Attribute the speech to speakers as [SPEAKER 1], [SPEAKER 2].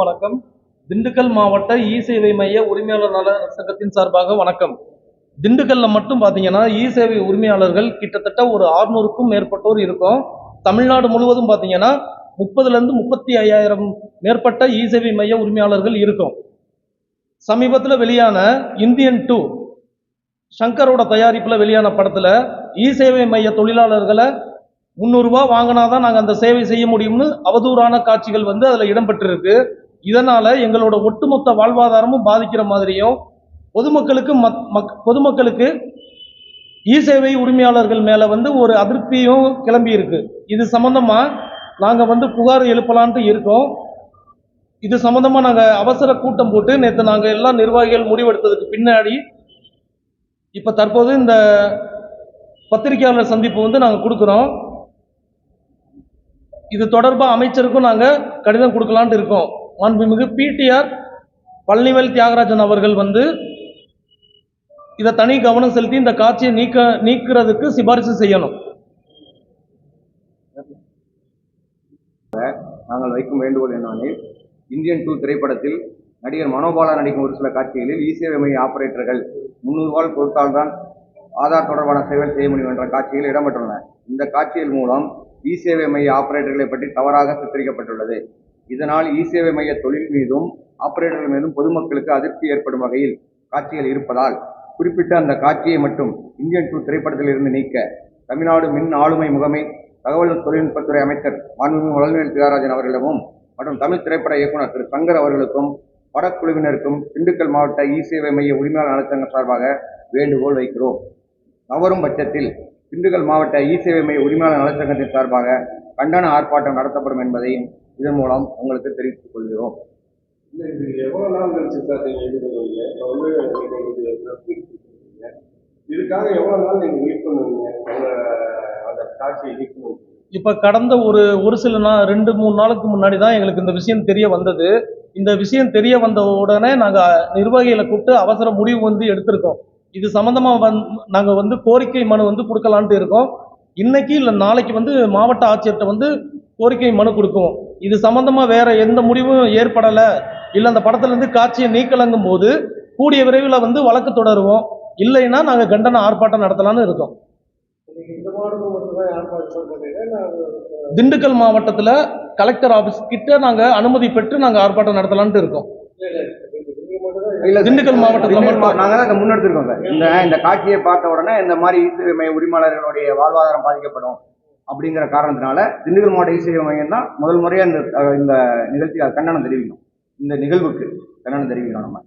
[SPEAKER 1] அனைவருக்கும் வணக்கம். திண்டுக்கல் மாவட்ட இ சேவை மைய உரிமையாளர் நல சங்கத்தின் சார்பாக வணக்கம். திண்டுக்கல்ல மட்டும் பார்த்தீங்கன்னா இ சேவை உரிமையாளர்கள் கிட்டத்தட்ட ஒரு ஆறுநூறுக்கும் மேற்பட்டோர் இருக்கும். தமிழ்நாடு முழுவதும் பார்த்தீங்கன்னா முப்பதுலேருந்து முப்பத்தி ஐயாயிரம் மேற்பட்ட இ சேவை மைய உரிமையாளர்கள் இருக்கும். சமீபத்தில் வெளியான இந்தியன் டூ சங்கரோட தயாரிப்பில் வெளியான படத்தில் இ சேவை மைய தொழிலாளர்களை முந்நூறுரூவா வாங்கினா தான் நாங்கள் அந்த சேவை செய்ய முடியும்னு அவதூறான காட்சிகள் வந்து அதில் இடம்பெற்றிருக்கு. இதனால் எங்களோட ஒட்டுமொத்த வாழ்வாதாரமும் பாதிக்கிற மாதிரியும் பொதுமக்களுக்கு மத் மக் பொதுமக்களுக்கு இ சேவை உரிமையாளர்கள் மேலே வந்து ஒரு அதிருப்தியும் கிளம்பி இருக்கு. இது சம்மந்தமாக நாங்கள் வந்து புகார் எழுப்பலான்ட்டு இருக்கோம். இது சம்மந்தமாக நாங்கள் அவசர கூட்டம் போட்டு நேற்று நாங்கள் எல்லா நிர்வாகிகள் முடிவெடுத்ததுக்கு பின்னாடி இப்போ தற்போது இந்த பத்திரிகையாளர் சந்திப்பு வந்து நாங்கள் கொடுக்குறோம். இது தொடர்பாக அமைச்சருக்கும் நாங்கள் கடிதம் கொடுக்கலான்ட்டு இருக்கோம். மாண்புமிகு பிடிஆர் பழனிவேல் தியாகராஜன் அவர்கள் வந்து இதை தனி கவனம் செலுத்தி இந்த காட்சியை நீக்க நீக்கிறதுக்கு சிபாரிசு செய்யணும்.
[SPEAKER 2] நாங்கள் வைக்கும் வேண்டுகோள் என்னவெனில் இந்தியன் டூ திரைப்படத்தில் நடிகர் மனோபாலா நடிக்கும் ஒரு சில காட்சிகளில் இசேவை மைய ஆபரேட்டர்கள் முந்நூறு ரூபாய் கொடுத்தால்தான் ஆதார் தொடர்பான சேவைகள் செய்ய முடியும் என்ற காட்சிகள் இடம்பெற்றுள்ளன. இந்த காட்சிகள் மூலம் இ சேவை மைய ஆபரேட்டர்களை பற்றி தவறாக சித்தரிக்கப்பட்டுள்ளது. இதனால் இ சேவை மைய தொழில் மீதும் ஆபரேட்டர்கள் மீதும் பொதுமக்களுக்கு அதிருப்தி ஏற்படும் வகையில் காட்சிகள் இருப்பதால் குறிப்பிட்ட அந்த காட்சியை மட்டும் இந்தியன் டூ திரைப்படத்தில் இருந்து நீக்க தமிழ்நாடு மின் ஆளுமை முகமை தகவல் தொழில்நுட்பத்துறை அமைச்சர் மாண்புமிகு வளர்நிலை தியாகராஜன் அவர்களிடமும் மற்றும் தமிழ் திரைப்பட இயக்குனர் திரு சங்கர் அவர்களுக்கும் படக்குழுவினருக்கும் திண்டுக்கல் மாவட்ட இ சேவை மைய உரிமையாளர் நலச்சங்கம் சார்பாக வேண்டுகோள் வைக்கிறோம். நவரும் பட்சத்தில் திண்டுக்கல் மாவட்ட இ சேவை மைய உரிமையாளர் நலச்சங்கத்தின் சார்பாக கண்டன ஆர்ப்பாட்டம் நடத்தப்படும் என்பதையும் இதன் மூலம் உங்களுக்கு தெரிவித்துக் கொள்கிறோம்.
[SPEAKER 3] இதுக்காக எவ்வளவு நாள் நீங்க வெயிட் பண்ணுவீங்க? அந்த காட்சியை
[SPEAKER 1] இப்போ கடந்த ஒரு ஒரு சில நாள் ரெண்டு மூணு நாளுக்கு முன்னாடி தான் எங்களுக்கு இந்த விஷயம் தெரிய வந்தது. இந்த விஷயம் தெரிய வந்த உடனே நாங்கள் நிர்வாகிகளை கூப்பிட்டு அவசர முடிவு வந்து எடுத்திருக்கோம். இது சம்மந்தமாக வந் நாங்கள் வந்து கோரிக்கை மனு வந்து கொடுக்கலான்ட்டு இருக்கோம். இன்னைக்கு இல்லை நாளைக்கு வந்து மாவட்ட ஆட்சியர்கிட்ட வந்து கோரிக்கை மனு கொடுக்குவோம் இது சம்மந்தமாக வேற எந்த முடிவும் ஏற்படலை. இல்லை அந்த படத்துலேருந்து காட்சியை நீக்கலங்கும் போது கூடிய விரைவில் வந்து வழக்கு தொடருவோம். இல்லைன்னா நாங்கள் கண்டன ஆர்ப்பாட்டம் நடத்தலாம்னு இருக்கோம். திண்டுக்கல் மாவட்டத்தில் கலெக்டர் ஆஃபீஸ் கிட்ட நாங்கள் அனுமதி பெற்று நாங்கள் ஆர்ப்பாட்டம் நடத்தலான்ட்டு இருக்கோம். திண்டுக்கல் மாவட்டத்துல
[SPEAKER 2] திண்டுக்கல்
[SPEAKER 1] மட்டும்.
[SPEAKER 2] நாங்க தான் முன்னெடுத்திருக்கோம் சார். இந்த இந்த காட்சியை பார்த்த உடனே இந்த மாதிரி உரிமையாளர்களுடைய வாழ்வாதாரம் பாதிக்கப்படும். அப்படிங்கிற காரணத்தினால திண்டுக்கல் மாவட்ட இசை மையம் தான் முதல் முறையாக இந்த இந்த நிகழ்ச்சி கண்டனம் தெரிவிக்கும் இந்த நிகழ்வுக்கு கண்டனம் தெரிவிக்கிறோம் நம்ம.